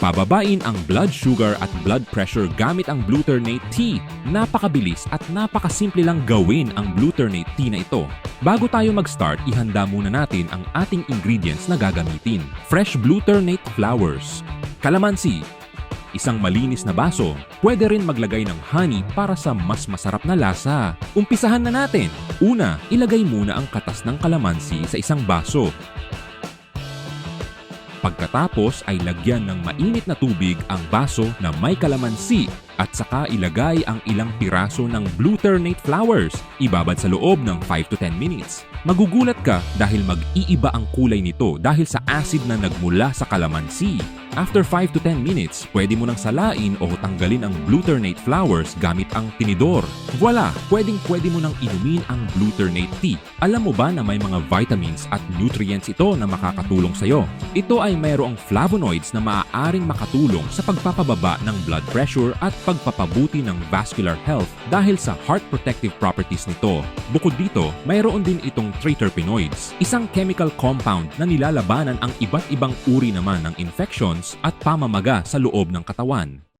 Pababain ang blood sugar at blood pressure gamit ang Bluternate Tea. Napakabilis at napakasimple lang gawin ang Bluternate Tea na ito. Bago tayo mag-start, ihanda muna natin ang ating ingredients na gagamitin. Fresh Bluternate flowers, kalamansi, isang malinis na baso, pwede rin maglagay ng honey para sa mas masarap na lasa. Umpisahan na natin! Una, ilagay muna ang katas ng kalamansi sa isang baso. Pagkatapos ay lagyan ng mainit na tubig ang baso na may kalamansi at saka ilagay ang ilang piraso ng Bluternate flowers. Ibabad sa loob ng 5 to 10 minutes. Magugulat ka dahil mag-iiba ang kulay nito dahil sa acid na nagmula sa kalamansi. After 5 to 10 minutes, pwede mo nang salain o tanggalin ang Bluternate flowers gamit ang tinidor. Voila! Pwedeng pwede mo nang inumin ang Bluternate tea. Alam mo ba na may mga vitamins at nutrients ito na makakatulong sa'yo? Ito ay mayroong flavonoids na maaaring makatulong sa pagpapababa ng blood pressure at pagpapabuti ng vascular health dahil sa heart protective properties nito. Bukod dito, mayroon din itong triterpenoids, isang chemical compound na nilalabanan ang iba't ibang uri naman ng infections at pamamaga sa loob ng katawan.